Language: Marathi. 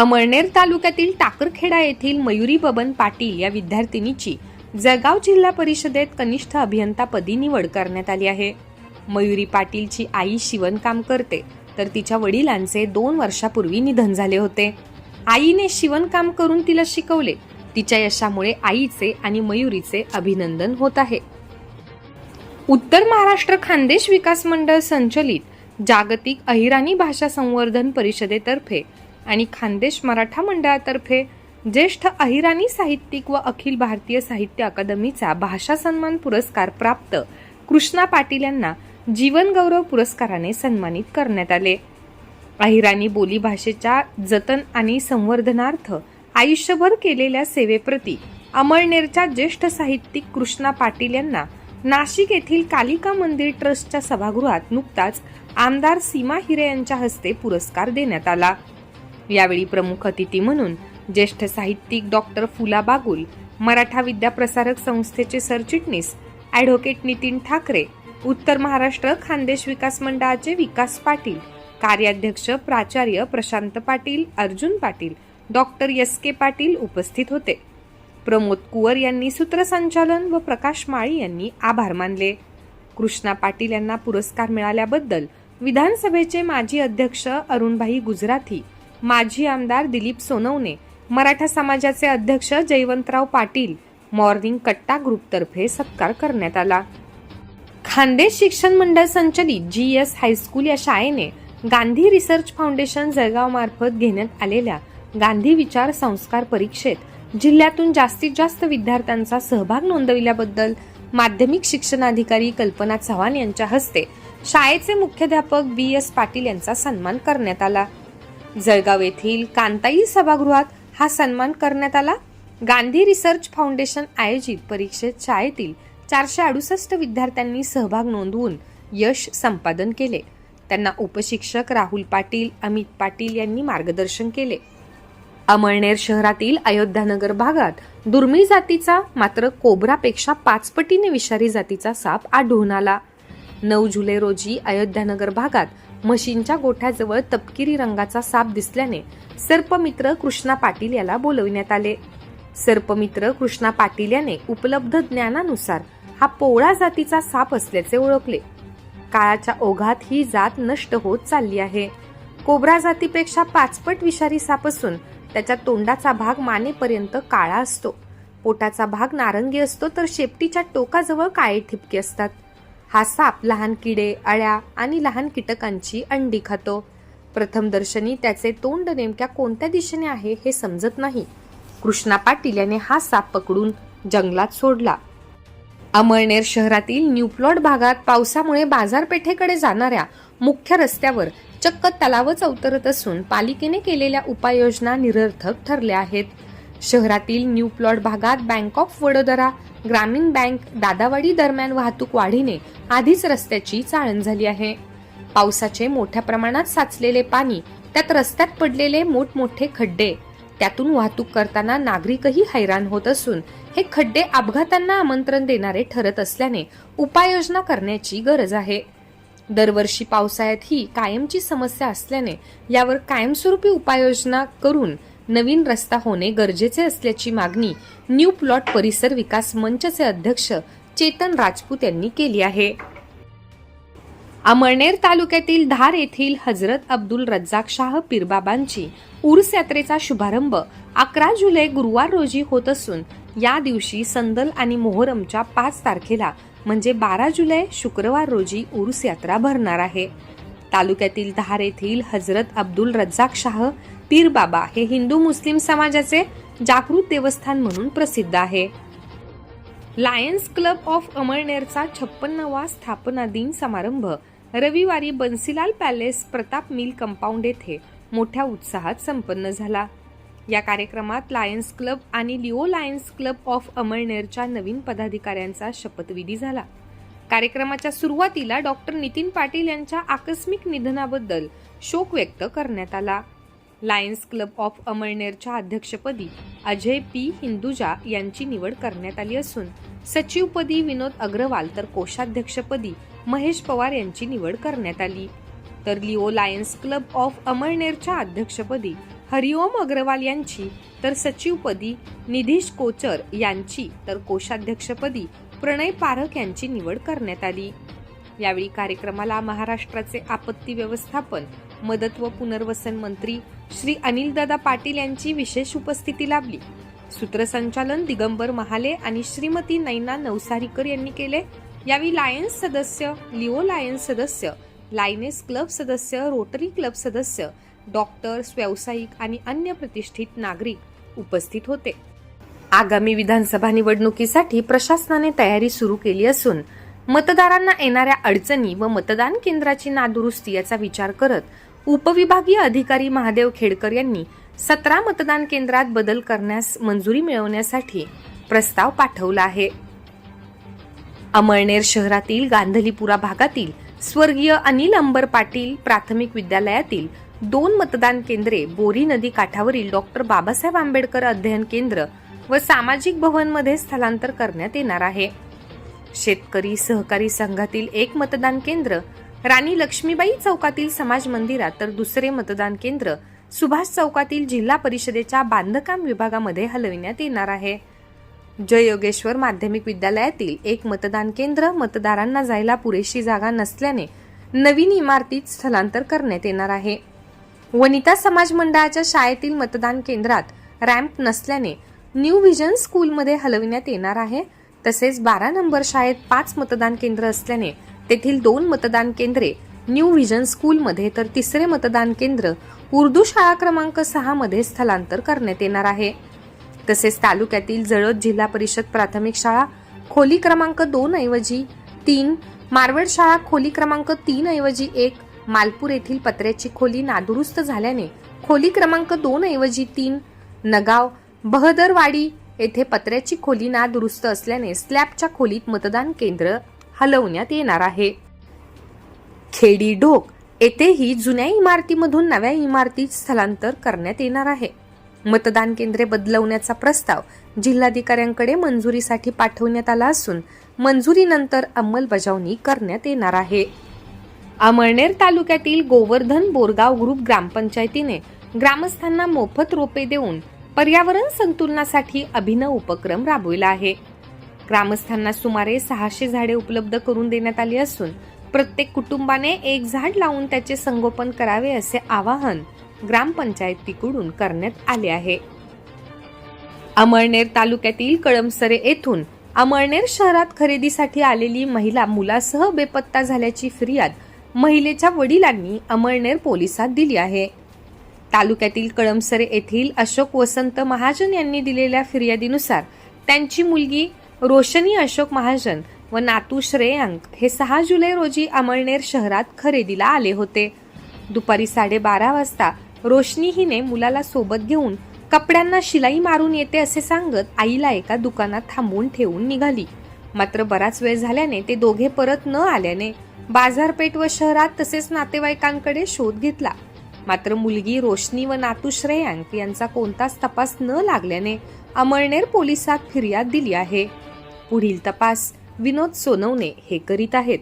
अमळनेर तालुक्यातील टाकरखेडा येथील मयुरी बबन पाटील या विद्यार्थिनीची जळगाव जिल्हा परिषदेत कनिष्ठ अभियंतापदी निवड करण्यात आली आहे. मयुरी पाटीलची आई शिवणकाम करते तर तिच्या वडिलांचे दोन वर्षापूर्वी निधन झाले होते. आईने शिवणकाम करून तिला शिकवले. तिच्या यशामुळे आईचे आणि मयुरीचे अभिनंदन होत आहे. उत्तर महाराष्ट्र खानदेश विकास मंडळ संचलित जागतिक अहिराणी भाषा संवर्धन परिषदेतर्फे आणि खानदेश मराठा मंडळातर्फे ज्येष्ठ अहिराणी साहित्यिक व अखिल भारतीय साहित्य अकादमीचा भाषा सन्मान पुरस्कार प्राप्त कृष्णा पाटील यांना जीवनगौरव पुरस्काराने सन्मानित करण्यात आले. अहिराणी बोली भाषेच्या जतन आणि संवर्धनार्थ आयुष्यभर केलेल्या सेवेप्रती अमळनेरच्या ज्येष्ठ साहित्यिक कृष्णा पाटील यांना नाशिक येथील कालिका मंदिर ट्रस्टच्या सभागृहात नुकताच आमदार सीमा हिरे यांच्या हस्ते पुरस्कार देण्यात आला. यावेळी प्रमुख अतिथी म्हणून ज्येष्ठ साहित्यिक डॉक्टर फुला बागुल मराठा विद्याप्रसारक संस्थेचे सरचिटणीस ॲडव्होकेट नितीन ठाकरे उत्तर महाराष्ट्र खानदेश विकास मंडळाचे विकास पाटील कार्याध्यक्ष प्राचार्य Prashant Patil Arjun Patil doctor S K Patil उपस्थित होते. प्रमोद कुवर यांनी सूत्रसंचालन व प्रकाश माळी यांनी आभार मानले. कृष्णा पाटील यांना पुरस्कार मिळाल्याबद्दल विधानसभेचे माजी अध्यक्ष अरुणभाई गुजराथी माजी आमदार दिलीप सोनवणे मराठा समाजाचे अध्यक्ष जयवंतराव पाटील मॉर्निंग कट्टा ग्रुपतर्फे सत्कार करण्यात आला. खानदेश शिक्षण मंडळ संचलित जी एस हायस्कूल या शाळेने गांधी रिसर्च फाउंडेशन जळगाव मार्फत घेण्यात आलेल्या गांधी विचार संस्कार परीक्षेत जिल्ह्यातून जास्तीत जास्त विद्यार्थ्यांचा सहभाग नोंदविल्याबद्दल माध्यमिक शिक्षणाधिकारी कल्पना चव्हाण यांच्या हस्ते शाळेचे मुख्याध्यापक बी एस पाटील यांचा सन्मान करण्यात आला. जळगाव येथील कांताई सभागृहात हा सन्मान करण्यात आला. गांधी रिसर्च फाउंडेशन आयोजित परीक्षेत शाळेतील चारशे अडुसष्ट विद्यार्थ्यांनी सहभाग नोंदवून यश संपादन केले. त्यांना उपशिक्षक राहुल पाटील अमित पाटील यांनी मार्गदर्शन केले. अमळनेर शहरातील अयोध्यानगर भागात दुर्मिळ जातीचा मात्र कोबरापेक्षा पाचपटीने विषारी जातीचा साप आढळून आला. नऊ जुलै रोजी अयोध्यानगर भागात म्हशींच्या गोठ्याजवळ तपकिरी रंगाचा साप दिसल्याने सर्पमित्र कृष्णा पाटील याला बोलविण्यात आले. सर्पमित्र कृष्णा पाटील याने उपलब्ध ज्ञानानुसार हा पोळा जातीचा साप असल्याचे ओळखले. काळाच्या ओघात ही जात नष्ट होत चालली आहे. कोब्रा जातीपेक्षा पाचपट विषारी साप असून त्याच्या तोंडाचा भाग मानेपर्यंत काळा असतो. पोटाचा भाग नारंगी असतो तर शेपटीच्या टोकाजवळ काळे ठिपके असतात. हा साप लहान किडे अळ्या आणि लहान कीटकांची अंडी खातो. प्रथमदर्शनी त्याचे तोंड नेमक्या कोणत्या दिशेने आहे हे समजत नाही. कृष्णा पाटील याने हा साप पकडून जंगलात सोडला. अमळनेर शहरातील न्यूप्लॉट भागात पावसामुळे बाजारपेठेकडे जाणाऱ्या मुख्य रस्त्यावर चक्क तलावच अवतरत असून पालिकेने केलेल्या उपाययोजना निरर्थक ठरल्या आहेत. शहरातील न्यू प्लॉट भागात bank of Vadodara Gramin bank Dadawadi दरम्यान वाहतूक वाढीने आधीच रस्त्याची चाळण झाली आहे. पावसाचे मोठ्या प्रमाणात साचलेले पाणी त्यात रस्त्यात पडलेले मोठमोठे खड्डे त्यातून वाहतूक करताना नागरिकही हैराण होत असून हे खड्डे अपघातांना आमंत्रण देणारे ठरत असल्याने उपाययोजना करण्याची गरज आहे. दरवर्षी पावसाळ्यात ही कायमची समस्या असल्याने यावर कायमस्वरूपी उपाययोजना करून नवीन रस्ता होणे गरजेचे असल्याची मागणी न्यू प्लॉट परिसर विकास मंचचे अध्यक्ष चेतन राजपूत यांनी केली आहे. अमळनेर तालुक्यातील धार येथील हजरत अब्दुल रज्जाक शाह पीरबाबांची उर्स यात्रेचा शुभारंभ अकरा जुलै गुरुवार रोजी होत असून या दिवशी संदल आणि मोहरमच्या पाच तारखेला म्हणजे बारा जुलै शुक्रवार रोजी उर्स यात्रा भरणार आहे. तालुक्यातील धार येथील हजरत अब्दुल रज्जाक शाह पीर बाबा हे हिंदू मुस्लिम समाजाचे जागृत देवस्थान म्हणून प्रसिद्ध आहे. लायन्स क्लब ऑफ अमळनेरचा छप्पन्नवा स्थापना दिन समारंभ रविवारी Bansilal palace Pratap mill compound येथे मोठ्या उत्साहात संपन्न झाला. या कार्यक्रमात लायन्स क्लब आणि लिओ लायन्स क्लब ऑफ अमळनेरच्या नवीन पदाधिकाऱ्यांचा शपथविधी झाला. कार्यक्रमाच्या सुरुवातीला डॉक्टर नितीन पाटील यांच्या आकस्मिक निधनाबद्दल शोक व्यक्त करण्यात आला. लायन्स क्लब ऑफ अमळनेरच्या अध्यक्षपदी अजय पी हिंदुजा यांची निवड करण्यात आली असून सचिवपदी विनोद अग्रवाल तर कोषाध्यक्षपदी महेश पवार यांची निवड करण्यात आली. तर लिओ लायन्स क्लब ऑफ अमळनेरच्या अध्यक्षपदी हरिओम अग्रवाल यांची तर सचिवपदी निधीश कोचर यांची तर कोषाध्यक्षपदी प्रणय पारख यांची निवड करण्यात आली. यावेळी कार्यक्रमाला महाराष्ट्राचे आपत्ती व्यवस्थापन मदत व पुनर्वसन मंत्री श्री अनिलदादा पाटील यांची विशेष उपस्थिती लाभली. सूत्रसंचालन दिगंबर महाले आणि श्रीमती नैना नवसारीकर यांनी केले. यावेळी लायन्स सदस्य लिओ लायन्स सदस्य लायनेस क्लब सदस्य रोटरी क्लब सदस्य डॉक्टर्स व्यावसायिक आणि अन्य प्रतिष्ठित नागरिक उपस्थित होते. आगामी विधानसभा निवडणुकीसाठी प्रशासनाने तयारी सुरू केली असून मतदारांना येणाऱ्या अडचणी व मतदान केंद्राची नादुरुस्ती याचा विचार करत उपविभागीय अधिकारी महादेव खेडकर यांनी सतरा मतदान केंद्रात बदल करण्यास मंजुरी मिळवण्यासाठी प्रस्ताव पाठवला आहे. अमळनेर शहरातील गांधलीपुरा भागातील स्वर्गीय अनिल अंबर पाटील प्राथमिक विद्यालयातील दोन मतदान केंद्रे बोरी नदी काठावरील डॉक्टर बाबासाहेब आंबेडकर अध्ययन केंद्र व सामाजिक भवनमध्ये स्थलांतर करण्यात येणार आहे. शेतकरी सहकारी संघातील एक मतदान केंद्र राणी लक्ष्मीबाई चौकातील समाज मंदिरात तर दुसरे मतदान केंद्र सुभाष चौकातील जिल्हा परिषदेच्या बांधकाम विभागामध्ये हलविण्यात येणार आहे. जय योगेश्वर माध्यमिक विद्यालयातील एक मतदान केंद्र मतदारांना जायला पुरेशी जागा नसल्याने नवीन इमारतीत स्थलांतर करण्यात येणार आहे. वनिता समाज मंडळाच्या शाळेतील मतदान केंद्रात रॅम्प नसल्याने न्यू व्हिजन स्कूलमध्ये हलविण्यात येणार आहे. तसेच बारा नंबर शाळेत पाच मतदान केंद्र असल्याने तेथील दोन मतदान केंद्रे न्यू व्हिजन स्कूलमध्ये तर तिसरे मतदान केंद्र उर्दू शाळा क्रमांक सहा मध्ये स्थलांतर करण्यात येणार आहे. तसेच तालुक्यातील जळद जिल्हा परिषद प्राथमिक शाळा खोली क्रमांक दोन ऐवजी तीन मारवड शाळा खोली क्रमांक तीन ऐवजी एक मालपूर येथील पत्र्याची खोली नादुरुस्त झाल्याने खोली क्रमांक दोन ऐवजी तीन नगाव बहदरवाडी येथे पत्र्याची खोली नादुरुस्त असल्याने स्लॅबच्या खोलीत मतदान केंद्र हलवण्यात येणार आहे. खेडी ढोक येथेही जुन्या इमारतीमधून नव्या इमारतीत स्थलांतर करण्यात येणार आहे. मतदान केंद्रे बदलवण्याचा प्रस्ताव जिल्हाधिकाऱ्यांकडे मंजुरीसाठी पाठवण्यात आला असून मंजुरीनंतर अंमलबजावणी करण्यात येणार आहे. अमळनेर तालुक्यातील गोवर्धन बोरगाव ग्रुप ग्रामपंचायतीने ग्रामस्थांना मोफत रोपे देऊन पर्यावरण संतुलनासाठी अभिनव उपक्रम राबविला आहे. ग्रामस्थांना सुमारे सहाशे झाडे उपलब्ध करून देण्यात आली असून प्रत्येक कुटुंबाने एक झाड लावून त्याचे संगोपन करावे असे आवाहन ग्रामपंचायतीकडून करण्यात आले आहे. अमळनेर तालुक्यातील कळमसरे येथून अमळनेर शहरात खरेदीसाठी आलेली महिला मुलासह बेपत्ता झाल्याची फिर्याद महिलेच्या वडिलांनी अमळनेर पोलिसात दिली आहे. तालुक्यातील कळमसरे येथील अशोक वसंत महाजन यांनी दिलेल्या फिर्यादीनुसार त्यांची मुलगी रोशनी अशोक महाजन व नातू श्रेयांक हे सहा जुलै रोजी अमळनेर शहरात खरेदीला आले होते. दुपारी साडेबारा वाजता रोशनी हिने मुलाला सोबत घेऊन कपड्यांना शिलाई मारून येते असे सांगत आईला एका दुकानात थांबवून ठेवून निघाली. मात्र बराच वेळ झाल्याने ते दोघे परत न आल्याने बाजारपेठ व शहरात तसेच नातेवाईकांकडे शोध घेतला. मात्र मुलगी रोशनी व नातू श्रेयांक यांचा कोणताच तपास न लागल्याने अमळनेर पोलिसात फिर्याद दिली आहे. पुढील तपास विनोद सोनवणे हे करीत आहेत.